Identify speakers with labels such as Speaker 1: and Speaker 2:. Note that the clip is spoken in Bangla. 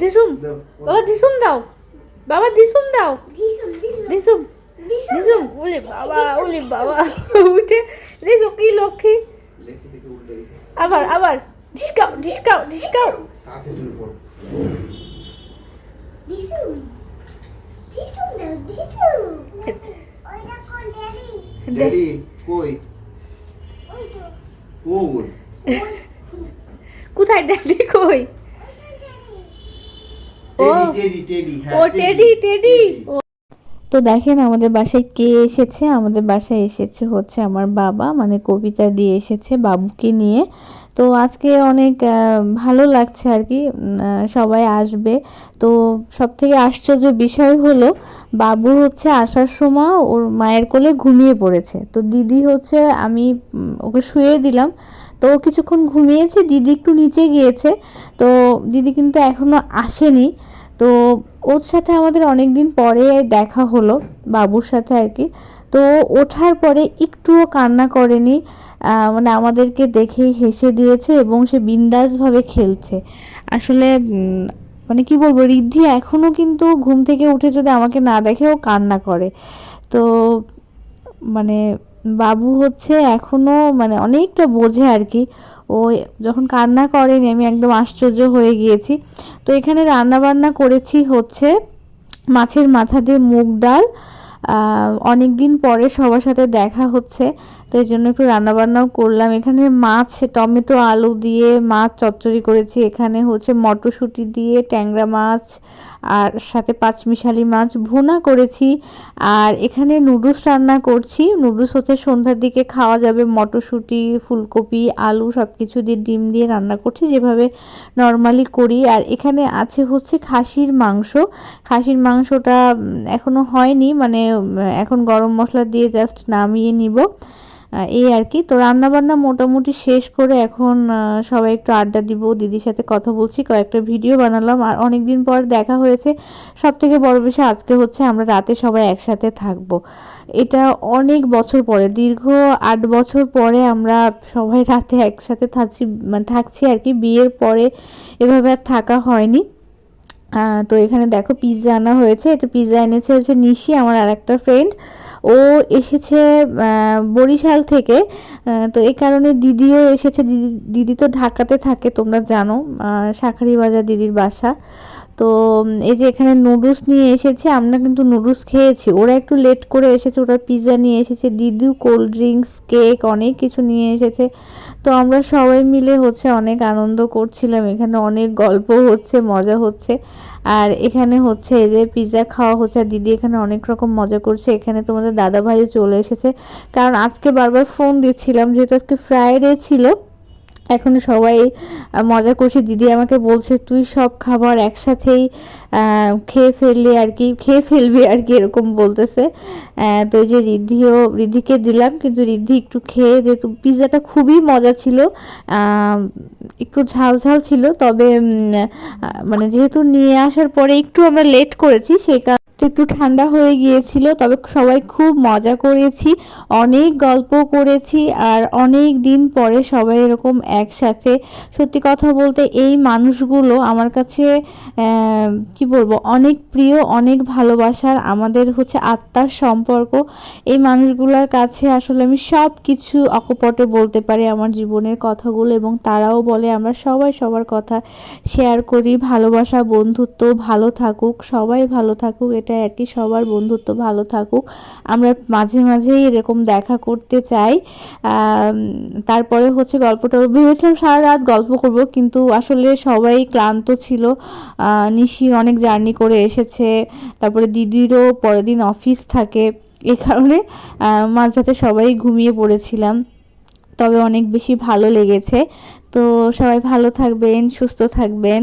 Speaker 1: দিসুম। বাবা দিসুম দাও। বাবা দিসুম দাও। দিসুম দিসুম। ওলে বাবা ওলে বাবা। উঠে। দিসুম কি লক্ষ্মী? আবার আবার।
Speaker 2: তাড়াতাড়ি ড্যাডি? কই?
Speaker 1: কোথায় ড্যাডি কই?
Speaker 2: টেডি টেডি হ্যাঁ
Speaker 1: ও টেডি টেডি তো দেখেন আমাদের বাসায় কে এসেছে? আমাদের বাসায় এসেছে হচ্ছে আমার বাবা মানে কবিতা দিয়ে এসেছে বাবুকে নিয়ে। তো আজকে অনেক ভালো লাগছে আর কি সবাই আসবে। তো সব থেকে আশ্চর্য বিষয় হলো বাবু হচ্ছে আসার সময় ওর মায়ের কোলে ঘুমিয়ে পড়েছে। তো দিদি হচ্ছে আমি ওকে শুয়ে দিলাম। তো কিছুক্ষণ ঘুমিয়েছে, দিদি একটু নিচে গিয়েছে, তো দিদি কিন্তু এখনও আসেনি। তো ওর সাথে আমাদের অনেক দিন পরে দেখা হলো, বাবুর সাথে আর কি। তো ওঠার পরে একটুও কান্না করেনি মানে আমাদেরকে দেখেই হেসে দিয়েছে এবং সে বিন্দাসভাবে খেলছে। আসলে মানে কি বলব ঋদ্ধি এখনও কিন্তু ঘুম থেকে উঠে যদি আমাকে না দেখে ও কান্না করে। তো মানে বাবু হচ্ছে এখনও মানে অনেকটা বোঝে আর কি। ও যখন কান্না করেনি, আমি একদম আশ্চর্য হয়ে গিয়েছি। তো এখানে রান্না বান্না করেছি হচ্ছে মাছের মাথা দিয়ে মুগ ডাল। অনেক দিন পরে সবার সাথে দেখা হচ্ছে। তো এই জন্য একটু রান্নাবান্নাও করলাম। এখানে মাছ টমেটো আলু দিয়ে মাছ চচ্চড়ি করেছি। এখানে হচ্ছে মটরশুঁটি দিয়ে ট্যাংরা মাছ আর সাথে পাঁচমিশালি মাছ ভুনা করেছি। আর এখানে নুডলস রান্না করছি। নুডলস হচ্ছে সন্ধ্যার দিকে খাওয়া যাবে। মটরশুঁটি ফুলকপি আলু সব কিছু দিয়ে ডিম দিয়ে রান্না করছি যেভাবে নর্মালি করি। আর এখানে আছে হচ্ছে খাসির মাংস। খাসির মাংসটা উম, এখনও হয়নি। মানে এখন গরম মশলা দিয়ে জাস্ট নামিয়ে নিব। এই আর কি। তো রান্না বান্না মোটামুটি শেষ করে এখন সবাই একটু আড্ডা দিব, দিদির সাথে কথা বলছি, কয়েকটা ভিডিও বানালাম। আর অনেক দিন পর দেখা হয়েছে সব থেকে বড় বিষয় আজকে হচ্ছে আমরা রাতে সবাই একসাথে থাকব। এটা অনেক বছর পরে, দীর্ঘ আট বছর পরে আমরা সবাই রাতে একসাথে থাকছি মানে থাকছি আর কি। বিয়ের পরে এভাবে আর থাকা হয়নি। তো এখানে দেখো, পিৎজা আনা হয়েছে। এটা পিৎজা এনেছে হচ্ছে নিশি, আমার আর একটা ফ্রেন্ড ও এসেছে বরিশাল থেকে। তো এই কারণে দিদিও এসেছে। দিদি দিদি তো ঢাকাতে থাকে, তোমরা জানো। শাঁখারি বাজার দিদির বাসা। তো এই যে এখানে নুডলস নিয়ে এসেছে, আমরা কিন্তু নুডলস খেয়েছি। ওরা একটু লেট করে এসেছে, ওরা পিৎজা নিয়ে এসেছে দিদিও কোল্ড ড্রিঙ্কস কেক অনেক কিছু নিয়ে এসেছে। তো আমরা সবাই মিলে হচ্ছে অনেক আনন্দ করছিলাম। এখানে অনেক গল্প হচ্ছে, মজা হচ্ছে। আর এখানে হচ্ছে এই যে পিৎজা খাওয়া হচ্ছে, আর দিদি এখানে অনেক রকম মজা করছে। এখানে তোমাদের দাদা ভাইও চলে এসেছে। কারণ আজকে বারবার ফোন দিচ্ছিলাম, যেহেতু আজকে ফ্রাইডে ছিল। এখন সবাই মজা করছে। দিদি আমাকে বলছে, তুই সব খাবার একসাথেই খেয়ে ফেললি আর কি, খেয়ে ফেলবি আর কি, এরকম বলতেছে। তো যে রিদ্ধিও, রিদ্ধিকে দিলাম, কিন্তু রিদ্ধি একটু খেয়ে যেহেতু পিৎজাটা খুবই মজা ছিল একটু ঝাল ঝাল ছিল, তবে মানে যেহেতু নিয়ে আসার পরে একটু আমরা লেট করেছি, সেই কারণে একটু ঠান্ডা হয়ে গিয়েছিল, তবে সবাই খুব মজা করেছি, অনেক গল্প করেছি আর অনেক দিন পরে সবাই এরকম একসাথে। সত্যি কথা বলতে এই মানুষগুলো আমার কাছে কি বলব, অনেক প্রিয়, অনেক ভালোবাসার আমাদের হচ্ছে আত্মার সম্পর্ক। এই মানুষগুলোর কাছে আসলে আমি সব কিছু অকপটে বলতে পারি আমার জীবনের কথাগুলো এবং তারাও বলে আমরা সবাই সবার কথা শেয়ার করি। ভালোবাসা, বন্ধুত্ব ভালো থাকুক, সবাই ভালো থাকুক, এটা আর কি সবার বন্ধুত্ব ভালো থাকুক। আমরা মাঝে মাঝেই এরকম দেখা করতে চাই। তারপরে হচ্ছে গল্পটা ভেবেছিলাম সারা রাত গল্প করব, কিন্তু আসলে সবাই ক্লান্ত ছিল। নিশি অনেক জার্নি করে এসেছে, তারপরে দিদিরও পরের দিন অফিস থাকে। এই কারণে মাঝরাতে সবাই ঘুমিয়ে পড়েছিলাম। তবে অনেক বেশি ভালো লেগেছে। তো সবাই ভালো থাকবেন, সুস্থ থাকবেন।